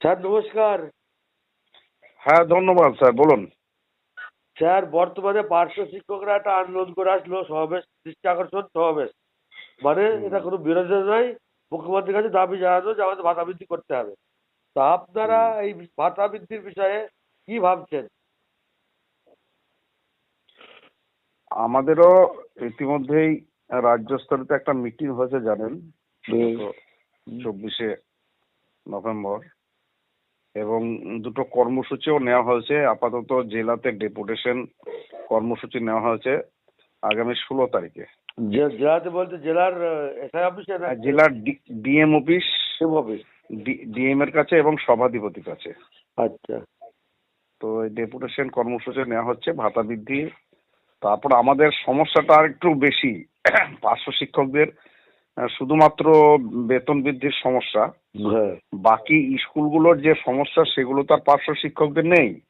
Sir নমস্কার। হ্যাঁ ধন্যবাদ স্যার বলুন। স্যার বর্তমানে পার্শ্ব শিক্ষকরা একটা আন্দোলন করে আসলো সমাবেশ দৃষ্টি আকর্ষণ সমাবেশ। মানে এটা কোনো বিরোধিতা নয় মুখ্যমন্ত্রীর কাছে দাবি জানানো যে আমাদের ভাতা বৃদ্ধি করতে হবে। তা আপনারা এই ভাতা বৃদ্ধির বিষয়ে কি ভাবছেন? আমাদেরও ইতিমধ্যেই রাজ্য স্তরে একটা মিটিং হয়েছে জানেন? চব্বিশে নভেম্বর। এবং দুটো কর্মসূচিও নেওয়া হয়েছে। আপাতত জেলাতে ডেপুটেশন কর্মসূচি নেওয়া হয়েছে আগামী ষোলো তারিখে। যে- জেলাতে বলতে জেলার এসআই অফিসে জেলার ডিএম অফিস ডিএম এর কাছে এবং সভাধিপতির কাছে। আচ্ছা। তো ডেপুটেশন কর্মসূচি নেওয়া হচ্ছে ভাতা বৃদ্ধি। তারপর আমাদের সমস্যাটা আর একটু বেশি। পার্শ্ব শিক্ষকদের শুধুমাত্র বেতন বৃদ্ধির সমস্যা। হ্যাঁ। বাকি স্কুলগুলোর যে সমস্যা সেগুলো তার পার্শ্ব শিক্ষকদের নেই।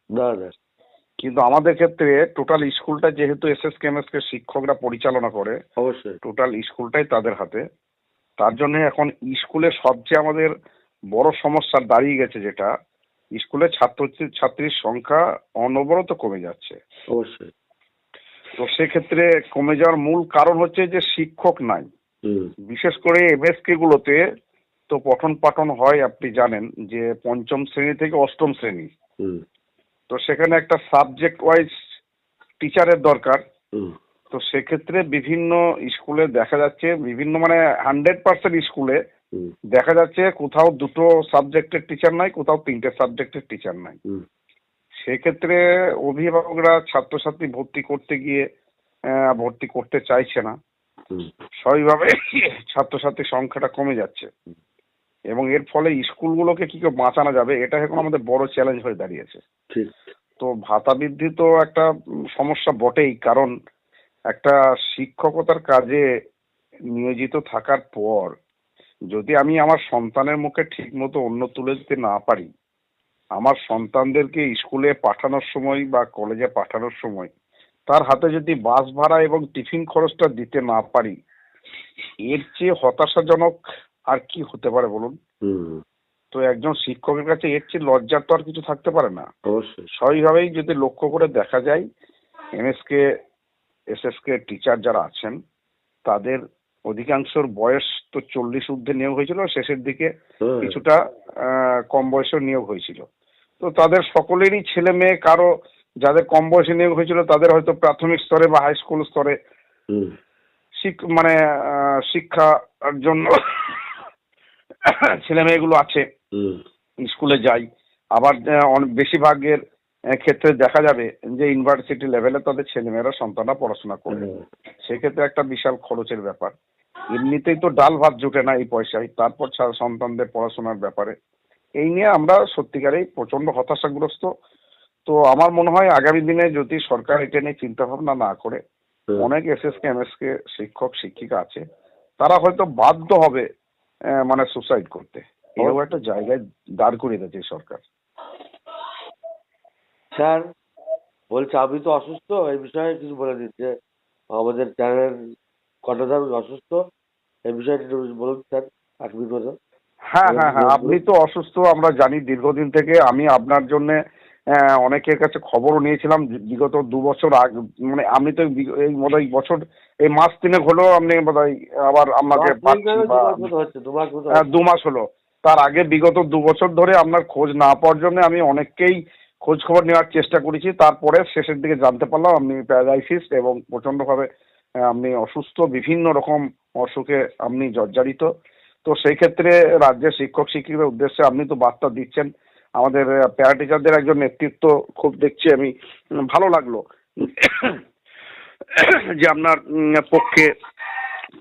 কিন্তু আমাদের ক্ষেত্রে টোটাল স্কুলটা যেহেতু এস এস কে শিক্ষকরা পরিচালনা করে অবশ্যই। টোটাল স্কুলটাই তাদের হাতে। তার জন্য এখন স্কুলে সবচেয়ে আমাদের বড় সমস্যা দাঁড়িয়ে গেছে যেটা স্কুলে ছাত্র ছাত্রীর সংখ্যা অনবরত কমে যাচ্ছে। অবশ্যই। তো সেক্ষেত্রে কমে যাওয়ার মূল কারণ হচ্ছে যে শিক্ষক নাই। বিশেষ করে এমএসকে গুলোতে তো পঠন পাঠন হয় আপনি জানেন যে পঞ্চম শ্রেণি থেকে অষ্টম শ্রেণি। তো সেখানে একটা সাবজেক্ট ওয়াইজ টিচারের দরকার। তো সেক্ষেত্রে বিভিন্ন স্কুলে দেখা যাচ্ছে বিভিন্ন মানে হান্ড্রেড পার্সেন্ট স্কুলে দেখা যাচ্ছে কোথাও দুটো সাবজেক্টের টিচার নাই কোথাও তিনটে সাবজেক্টের টিচার নাই। হুম। সেক্ষেত্রে অভিভাবকরা ছাত্রছাত্রী ভর্তি করতে গিয়ে ভর্তি করতে চাইছে না। স্বাভাবিকভাবে ছাত্রছাত্রীর সংখ্যাটা কমে যাচ্ছে। এবং এর ফলে স্কুলগুলোকে কি করে বাঁচানো যাবে এটা এখন আমাদের বড় চ্যালেঞ্জ হয়ে দাঁড়িয়েছে। তো ভাতা বৃদ্ধি তো একটা সমস্যা বটেই কারণ একটা শিক্ষকতার কাজে নিয়োজিত থাকার পর যদি আমি আমার সন্তানের মুখে ঠিক মতো অন্য তুলে দিতে না পারি আমার সন্তানদেরকে স্কুলে পাঠানোর সময় বা কলেজে পাঠানোর সময় তার হাতে যদি বাস ভাড়া এবং টিফিন খরচটা দিতে না পারি এর চেয়ে হতাশাজনক আর কি হতে পারে বলুন? তো একজন শিক্ষকের কাছে এর চেয়ে লজ্জার তো আর কিছু থাকতে পারে না। স্বাভাবিকভাবেই যদি লক্ষ্য করে দেখা যায় এমএসকে এসএসকে টিচার যারা আছেন তাদের অধিকাংশর বয়স তো চল্লিশ ঊর্ধ্বে নিয়োগ হয়েছিল শেষের দিকে। কিছুটা আহ, কম বয়সেও নিয়োগ হয়েছিল। তো তাদের সকলেরই ছেলে মেয়ে কারও যাদের কম বয়সে নিয়োগ হয়েছিল তাদের হয়তো প্রাথমিক স্তরে বা হাই স্কুল স্তরে মানে শিক্ষার জন্য ছেলে মেয়েগুলো আছে স্কুলে যাই। আবার বেশিরভাগের ক্ষেত্রে দেখা যাবে যে ইউনিভার্সিটি লেভেলে তাদের ছেলেমেয়েরা সন্তানরা পড়াশোনা করে। সেক্ষেত্রে একটা বিশাল খরচের ব্যাপার। এমনিতেই তো ডাল ভাত জোটে না এই পয়সায়। তারপর সন্তানদের পড়াশোনার ব্যাপারে। এই নিয়ে আমরা সত্যিকারেই প্রচণ্ড হতাশাগ্রস্ত। তো আমার মনে হয় আগামী দিনে যদি সরকার এটা নিয়ে চিন্তা ভাবনা না করে অনেক S S K M S K শিক্ষক শিক্ষিকা আছে তারা হয়তো বাধ্য হবে মানে সুসাইড করতে। এরকম একটা জায়গায় দাঁড় করিয়ে দিয়েছে সরকার। স্যার বলছে আমি তো অসুস্থ এই বিষয়ে কিছু বলে দিচ্ছে আমাদের চ্যানেলের কর্ণধার অসুস্থ এই বিষয়টি বলুন স্যার এক মিনিট হ্যাঁ হ্যাঁ হ্যাঁ আপনি তো অসুস্থ আমরা জানি দীর্ঘদিন থেকে আমি আপনার জন্য অনেকের কাছে খবরও নিয়েছিলাম বিগত দু বছর আগে মানে আমি তো এই বোধ বছর এই মাস তিনেক হলেও আপনি বোধ আবার আমাকে দু মাস হ্যাঁ, দু মাস হলো। তার আগে বিগত দু বছর ধরে আপনার খোঁজ না পাওয়ার জন্য আমি অনেককেই খোঁজ খবর নেওয়ার চেষ্টা করেছি। তারপরে শেষের দিকে জানতে পারলাম আপনি প্যারালাইসিস এবং প্রচন্ডভাবে আহ, আপনি অসুস্থ বিভিন্ন রকম অসুখে আপনি জর্জরিত। তো সেই ক্ষেত্রে রাজ্যের শিক্ষক শিক্ষিকাদের উদ্দেশ্যে আপনি তো বার্তা দিচ্ছেন। আমাদের প্যারা টিচারদের একজন নেতৃত্ব খুব দেখছি আমি ভালো লাগল। যে আপনার পক্ষে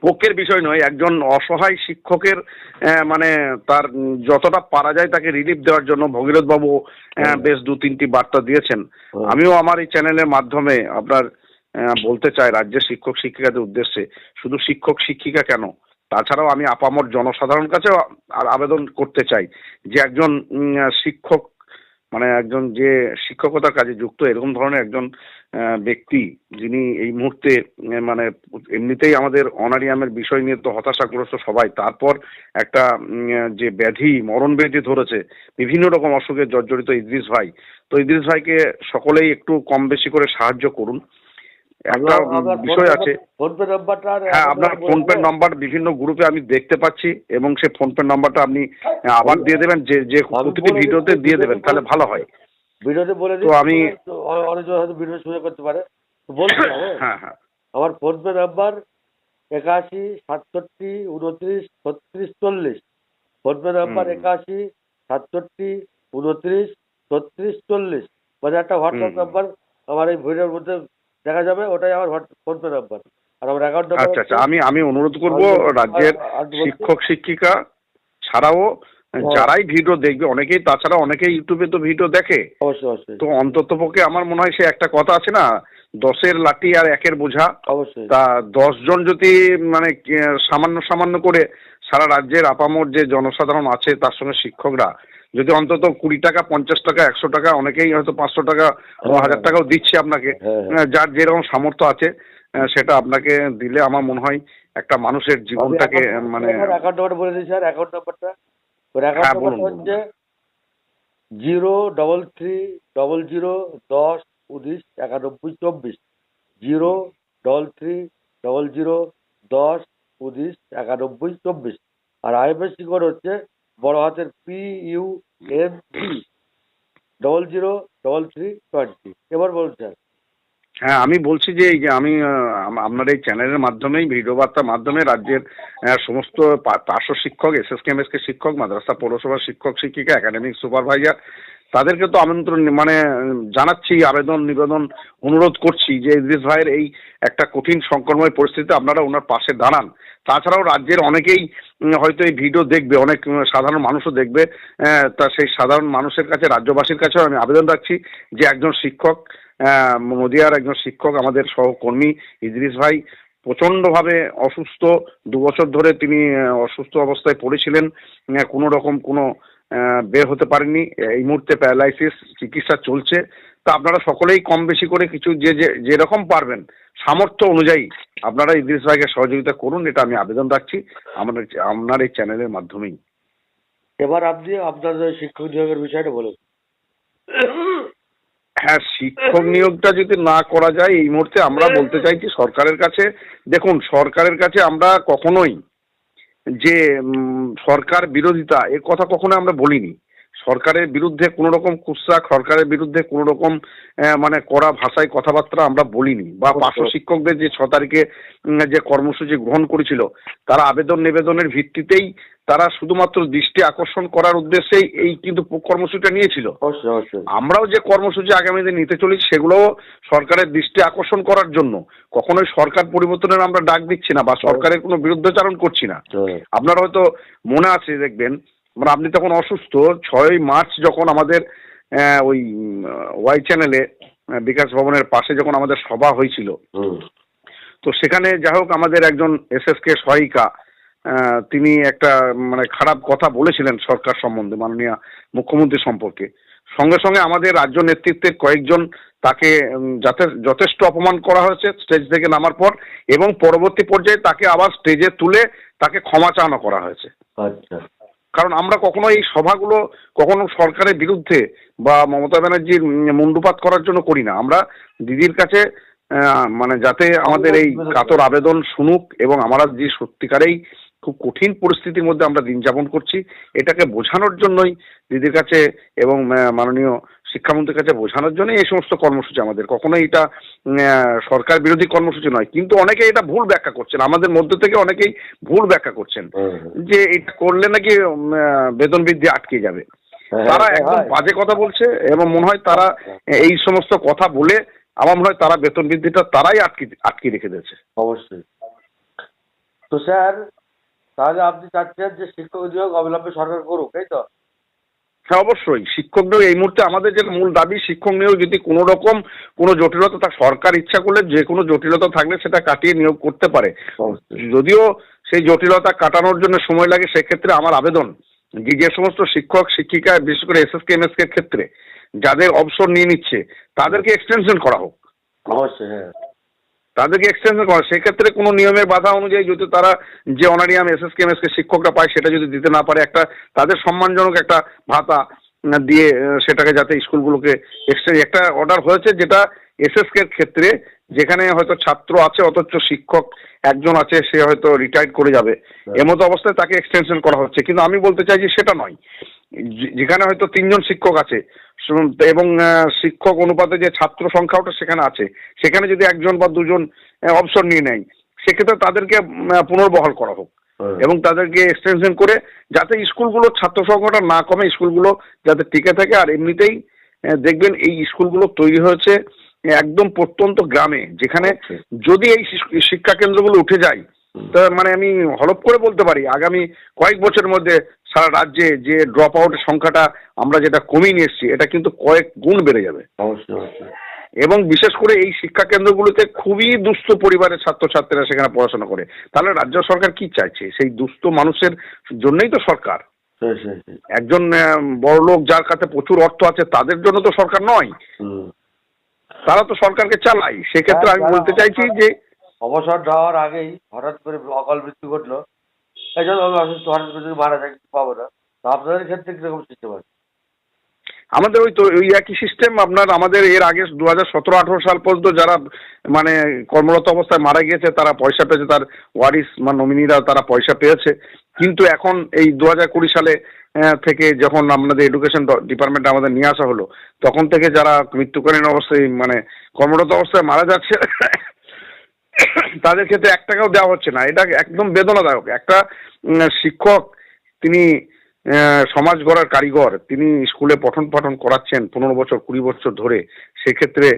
পক্ষের বিষয় নয় একজন অসহায় শিক্ষকের মানে তার যতটা পারা যায় তাকে রিলিফ দেওয়ার জন্য ভগীরথ বাবু বেশ দু তিনটি বার্তা দিয়েছেন। আমিও আমার এই চ্যানেলের মাধ্যমে আপনার বলতে চাই রাজ্যের শিক্ষক শিক্ষিকাদের উদ্দেশ্যে শুধু শিক্ষক শিক্ষিকা কেন? তাছাড়াও আমি আপামর জনসাধারণ কাছেও আ- আবেদন করতে চাই যে একজন শিক্ষক মানে একজন যে শিক্ষকতার কাজে যুক্ত, এরকম ধরনের একজন ব্যক্তি যিনি এই মুহূর্তে মানে এমনিতেই আমাদের অনারিয়ামের বিষয় নিয়ে তো হতাশাগ্রস্ত সবাই, তারপর একটা যে ব্যাধি, মরণ ব্যাধি ধরেছে, বিভিন্ন রকম অসুখে জর্জরিত ইদ্রিস ভাই। তো ইদ্রিস ভাইকে সকলেই একটু কম বেশি করে সাহায্য করুন। একটা ফোন বিষয় আছে। ফোন হ্যাঁ আপনার ফোনপে নাম্বার বিভিন্ন গ্রুপে আমি দেখতে পাচ্ছি এবং সেই ফোনপে নাম্বারটা আপনি আবার দিয়ে দেবেন যে যে প্রতিটি ভিডিওতে দিয়ে দেবেন তাহলে ভালো হয়। ভিডিওতে বলে তো আমি- অনেকজন হয়তো ভিডিও শুনে করতে পারে। বলছি হ্যাঁ? হ্যাঁ হ্যাঁ। আমার ফোন পে নাম্বার একাশি সাতষট্টি উনত্রিশ ছত্রিশ চল্লিশ। ফোন পে নাম্বার একাশি সাতষট্টি উনত্রিশ ছত্রিশ চল্লিশ। মানে একটা হোয়াটসঅ্যাপ। নাম্বার আমার এই ভিডিওর মধ্যে দেখা যাবে ওটাই আমার ফোন পে নাম্বার আর আমার অ্যাকাউন্ট নাম্বার আচ্ছা আচ্ছা আমি আমি অনুরোধ করব রাজ্যের শিক্ষক শিক্ষিকা ছাড়াও হ্যাঁ। যারাই ভিডিও দেখবে অনেকেই তাছাড়া অনেকেই ইউটিউবে তো ভিডিও দেখে। অবশ্যই অবশ্যই। তো অন্তত পক্ষে আমার মনে হয় সে একটা কথা আছে না দশের লাঠি আর একের বোঝা। অবশ্যই। তা দশজন যদি মানে সামান্য সামান্য করে সারা রাজ্যের আপামর যে জনসাধারণ আছে তার সঙ্গে শিক্ষকরা যদি অন্তত কুড়ি টাকা পঞ্চাশ টাকা একশো টাকা অনেকেই হয়তো পাঁচশো টাকা হ্যাঁ। হাজার টাকাও দিচ্ছে আপনাকে হ্যাঁ, হ্যাঁ। যার যেরকম সামর্থ্য আছে সেটা আপনাকে দিলে আমার মনে হয় একটা মানুষের জীবনটাকে মানে অ্যাকাউন্ট নাম্বার বলে দিই স্যার অ্যাকাউন্ট নাম্বারটা ওর হ্যাঁ, অ্যাকাউন্ট নাম্বারটা হচ্ছে zero double three double zero দশ উনিশ একানব্বই চব্বিশ zero double three double zero দশ উনিশ একানব্বই চব্বিশ আর আইএফএসসি কোড হচ্ছে বড় হাতের P U M double zero double three twenty এবার বলুন স্যার। হ্যাঁ আমি বলছি যে এই যে আমি আপনার এই চ্যানেলের মাধ্যমেই, ভিডিও বার্তার মাধ্যমে রাজ্যের সমস্ত পার্শ্ব শিক্ষক এস এস কে শিক্ষক, মাদ্রাসা পৌরসভার শিক্ষক, শিক্ষিকা একাডেমিক সুপারভাইজার তাদেরকে তো আমন্ত্রণ মানে জানাচ্ছি, আবেদন, নিবেদন, অনুরোধ করছি যে ইদ্রিস ভাইয়ের এই একটা কঠিন সংকটময় পরিস্থিতিতে আপনারা ওনার পাশে দাঁড়ান। তাছাড়াও রাজ্যের অনেকেই হয়তো এই ভিডিও দেখবে, অনেক সাধারণ মানুষও দেখবে তা সেই সাধারণ মানুষের কাছে, রাজ্যবাসীর কাছেও আমি আবেদন রাখছি যে একজন শিক্ষক নদিয়ার একজন শিক্ষক, আমাদের সহকর্মী ইদ্রিস ভাই প্রচণ্ডভাবে অসুস্থ। দু বছর ধরে তিনি, অসুস্থ অবস্থায় পড়েছিলেন। কোনো রকম কোনো বের হতে পারেনি। এই মুহূর্তে প্যারালাইসিস চিকিৎসা চলছে। তা আপনারা সকলেই কম বেশি করে কিছু যে যে যেরকম পারবেন সামর্থ্য অনুযায়ী আপনারা ইদ্রিস ভাইকে সহযোগিতা করুন এটা আমি আবেদন রাখছি আমাদের আপনার এই চ্যানেলের মাধ্যমেই। এবার আপনি আপনার শিক্ষক নিয়োগের বিষয়টা বলুন। হ্যাঁ শিক্ষক নিয়োগটা যদি না করা যায় এই মুহূর্তে আমরা বলতে চাইছি সরকারের কাছে দেখুন সরকারের কাছে আমরা কখনোই যে সরকার বিরোধিতা এ কথা কখনো আমরা বলিনি। সরকারের বিরুদ্ধে কোনো রকম কুৎসা সরকারের বিরুদ্ধে কোনো রকম মানে কড়া ভাষায় কথাবার্তা আমরা বলিনি। বা পার্শ্ব শিক্ষকদের যে ছ তারিখে যে কর্মসূচি গ্রহণ করেছিল তারা আবেদন নিবেদনের ভিত্তিতেই তারা শুধুমাত্র দৃষ্টি আকর্ষণ করার উদ্দেশ্যেই এই কিন্তু কর্মসূচিটা নিয়েছিল। আমরাও যে কর্মসূচি আগামী দিন নিতে চলেছি সেগুলোও সরকারের দৃষ্টি আকর্ষণ করার জন্য। কখনোই সরকার পরিবর্তনের আমরা ডাক দিচ্ছি না বা সরকারের কোনো বিরুদ্ধাচারণ করছি না। হ্যাঁ। আপনার হয়তো মনে আছে দেখবেন মানে আপনি তখন অসুস্থ ছয় মার্চ যখন আমাদের ওই ওয়াই চ্যানেলে বিকাশ ভবনের পাশে যখন আমাদের সভা হয়েছিল। তো সেখানে যাই হোক আমাদের একজন এসএসকে সহায়িকা তিনি একটা মানে খারাপ কথা বলেছিলেন সরকার সম্বন্ধে মাননীয় মুখ্যমন্ত্রী সম্পর্কে। সঙ্গে সঙ্গে আমাদের রাজ্য নেতৃত্বের কয়েকজন তাকে যাতে যথেষ্ট অপমান করা হয়েছে স্টেজ থেকে নামার পর এবং পরবর্তী পর্যায়ে তাকে আবার স্টেজে তুলে তাকে ক্ষমা চাওয়ানো করা হয়েছে। আচ্ছা। কারণ আমরা কখনো এই সভাগুলো কখনো সরকারের বিরুদ্ধে বা মমতা ব্যানার্জির মুন্ডুপাত করার জন্য করি না। আমরা দিদির কাছে মানে যাতে আমাদের এই কাতর আবেদন শুনুক এবং আমরা যে সত্যিকারেই খুব কঠিন পরিস্থিতির মধ্যে আমরা দিন যাপন করছি, এটাকে বোঝানোর জন্যই দিদির কাছে এবং মাননীয় শিক্ষামন্ত্রীর কাছে বোঝানোর জন্য এই সমস্ত কর্মসূচি আমাদের। কখনোই এটা সরকার বিরোধী কর্মসূচি নয় কিন্তু অনেকে এটা ভুল ব্যাখ্যা করছেন। আমাদের মধ্য থেকে অনেকেই ভুল ব্যাখ্যা করছেন। যে এটা করলে নাকি বেতন বৃদ্ধি আটকে যাবে। হ্যাঁ, তারা হ্যাঁ, একদম বাজে কথা বলছে এবং মনে হয় তারা এই সমস্ত কথা বলে আমার মনে হয় তারা বেতন বৃদ্ধিটা তারাই আটকে আটকে রেখে দিয়েছে। অবশ্যই। তো স্যার তাহলে আপনি চাচ্ছেন যে শিক্ষক নিয়োগ অবিলম্বে সরকার করুক তাই তো? হ্যাঁ অবশ্যই। শিক্ষক নিয়োগ এই মুহূর্তে আমাদের যে মূল দাবি শিক্ষক নিয়োগ যদি কোনো রকম কোনো জটিলতা তা সরকার ইচ্ছা করলে যে কোনো জটিলতা থাকলে সেটা কাটিয়ে নিয়োগ করতে পারে। যদিও সেই জটিলতা কাটানোর জন্য সময় লাগে সেক্ষেত্রে আমার আবেদন যে যে সমস্ত শিক্ষক শিক্ষিকা বিশেষ করে S S K M S K ক্ষেত্রে যাদের অবসর নিয়ে নিচ্ছে তাদেরকে এক্সটেনশন করা হোক। অবশ্যই হ্যাঁ। তাদেরকে এক্সটেনশন করা সেক্ষেত্রে কোনো নিয়মের বাধা অনুযায়ী যদি তারা যে honorarium S S K M S K শিক্ষকরা পায় সেটা যদি দিতে না পারে একটা তাদের সম্মানজনক একটা ভাতা দিয়ে সেটাকে যাতে স্কুলগুলোকে এক্সচেঞ্জ একটা অর্ডার হয়েছে যেটা এস এস কে ক্ষেত্রে যেখানে হয়তো ছাত্র আছে অথচ শিক্ষক একজন আছে সে হয়তো রিটায়ার্ড করে যাবে। এমতো অবস্থায় তাকে এক্সটেনশন করা হচ্ছে। কিন্তু আমি বলতে চাই যে সেটা নয়। যেখানে হয়তো তিনজন শিক্ষক আছে এবং শিক্ষক অনুপাতে যে ছাত্র সংখ্যাটা সেখানে আছে। সেখানে যদি একজন বা দুজন অবসর নিয়ে নেয় সেক্ষেত্রে তাদেরকে পুনর্বহাল করা হোক। হ্যাঁ। এবং তাদেরকে এক্সটেনশন করে যাতে স্কুলগুলোর ছাত্র সংখ্যাটা না কমে স্কুলগুলো যাতে টিকে থাকে। আর এমনিতেই দেখবেন এই স্কুলগুলো তৈরি হয়েছে একদম প্রত্যন্ত গ্রামে যেখানে যদি এই শিক্ষা কেন্দ্রগুলো উঠে যায় তা মানে আমি হলপ করে বলতে পারি আগামী কয়েক বছরের মধ্যে সারা রাজ্যে যে ড্রপ আউটের সংখ্যাটা আমরা যেটা কমিয়ে নিয়ে এসেছি এটা কিন্তু কয়েক গুণ বেড়ে যাবে। এবং বিশেষ করে এই শিক্ষা কেন্দ্রগুলোতে খুবই দুস্থ পরিবারের ছাত্রছাত্রীরা সেখানে পড়াশোনা করে। তাহলে রাজ্য সরকার কি চাইছে? সেই দুস্থ মানুষের জন্যই তো সরকার। একজন বড় লোক যার কাছে প্রচুর অর্থ আছে তাদের জন্য তো সরকার নয়। তারা তো সরকারকে চালায়। সেক্ষেত্রে আমি বলতে চাইছি যে অবসর যাওয়ার আগেই হঠাৎ করে অকাল মৃত্যু ঘটলো। এই জন্য আমি অসুস্থ হঠাৎ করে যদি মারা যায় পাবো না। তো আপনাদের ক্ষেত্রে কীরকম সিস্টেম আছে? আমাদের ওই তো, ওই একই সিস্টেম আপনার, আমাদের এর আগে দু হাজার সতেরো, আঠেরো সাল পর্যন্ত যারা মানে কর্মরত অবস্থায় মারা গিয়েছে, তারা পয়সা পেয়েছে, তার ওয়ারিস বা নমিনিরা তারা পয়সা পেয়েছে। কিন্তু এখন এই দু হাজার কুড়ি সালে থেকে যখন আমাদের এডুকেশন ডিপার্টমেন্ট আমাদের নিয়ে আসা হলো, তখন থেকে যারা মৃত্যুকালীন অবস্থায় মানে কর্মরত অবস্থায় মারা যাচ্ছে তাদের ক্ষেত্রে এক টাকাও দেওয়া হচ্ছে না। এটা একদম বেদনাদায়ক। একটা শিক্ষক, তিনি সমাজ গড়ার কারিগর, তিনি স্কুলে পঠন পাঠন করাচ্ছেন পনেরো বছর, কুড়ি বছর ধরে। সেক্ষেত্রে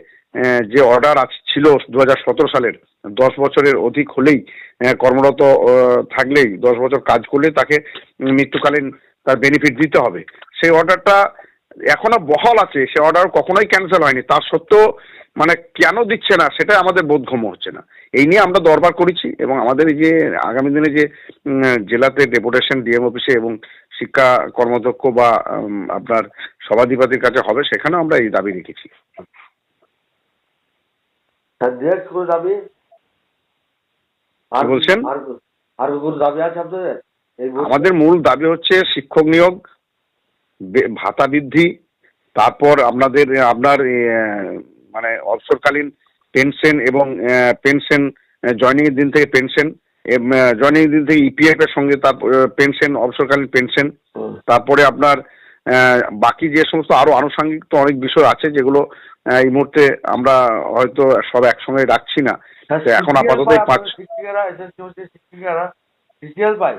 যে অর্ডার আছে ছিল দু হাজার সতেরো সালের, দশ বছরের অধিক হলেই কর্মরত থাকলেই, দশ বছর কাজ করলে তাকে মৃত্যুকালীন তার বেনিফিট দিতে হবে। সেই অর্ডারটা এখনও বহাল আছে। সে অর্ডার কখনোই ক্যান্সেল হয়নি। তার সত্ত্বেও মানে কেন দিচ্ছে না সেটা আমাদের বোধগম্য হচ্ছে না। এই নিয়ে আমরা দরবার করেছি এবং আমাদের এই যে আগামী দিনে যে জেলাতে ডেপুটেশন ডিএম অফিসে এবং শিক্ষা কর্মদক্ষ বা আপনার সভাধিপতির কাছে হবে সেখানে আমরা এই দাবি রেখেছি। কোনো দাবি? বলছেন? আর আর কোনো দাবি আছে আপনাদের? আমাদের মূল দাবি হচ্ছে শিক্ষক নিয়োগ ভাতা বৃদ্ধি তারপর আপনাদের আপনার মানে অবসরকালীন পেনশন এবং পেনশন জয়নিং এর দিন থেকে পেনশন জয়নিং এর দিন থেকে ইপিএফ এর সঙ্গে তার পেনশন অবসরকালীন পেনশন তারপরে আপনার বাকি যে সমস্ত আরও আনুষঙ্গিক তো অনেক বিষয় আছে যেগুলো এই মুহূর্তে আমরা হয়তো সব একসঙ্গে রাখছি না। হ্যাঁ, এখন আপাতত পাঁচ পায়?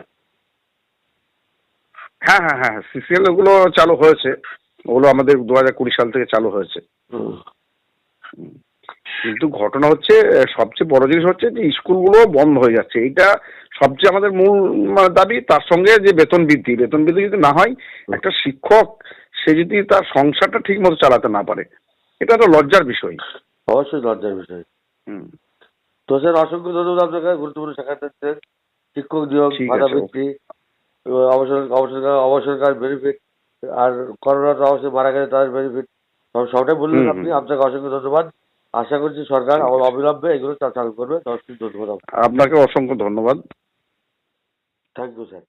হ্যাঁ হ্যাঁ হ্যাঁ সিসিএল ওগুলো চালু হয়েছে। ওগুলো আমাদের দু হাজার কুড়ি সাল থেকে চালু হয়েছে। কিন্তু ঘটনা হচ্ছে সবচেয়ে বড় জিনিস হচ্ছে যে স্কুলগুলো বন্ধ হয়ে যাচ্ছে। এটা সবচেয়ে আমাদের মূল মানে, দাবি। তার সঙ্গে যে বেতন বৃদ্ধি বেতন বৃদ্ধি যদি না হয় একটা শিক্ষক সে যদি তার সংসারটা ঠিক মতো চালাতে না পারে এটা তো লজ্জার বিষয়। অবশ্যই লজ্জার বিষয়। হুম। তো স্যার অসংখ্য ধন্যবাদ আপনাকে গুরুত্বপূর্ণ দিচ্ছেন শিক্ষক নিয়োগ এবং অবসর অবসরকাল অবসরকাল বেনিফিট আর করোনাতে অবশ্যই মারা গেছে তাদের বেনিফিট সবটাই বললেন আপনি। আপনাকে অসংখ্য ধন্যবাদ। আশা করছি সরকার ঠিক অবিলম্বে এগুলো চালু করবে। দশটি ধন্যবাদ। আপনাকে অসংখ্য ধন্যবাদ। Thank you sir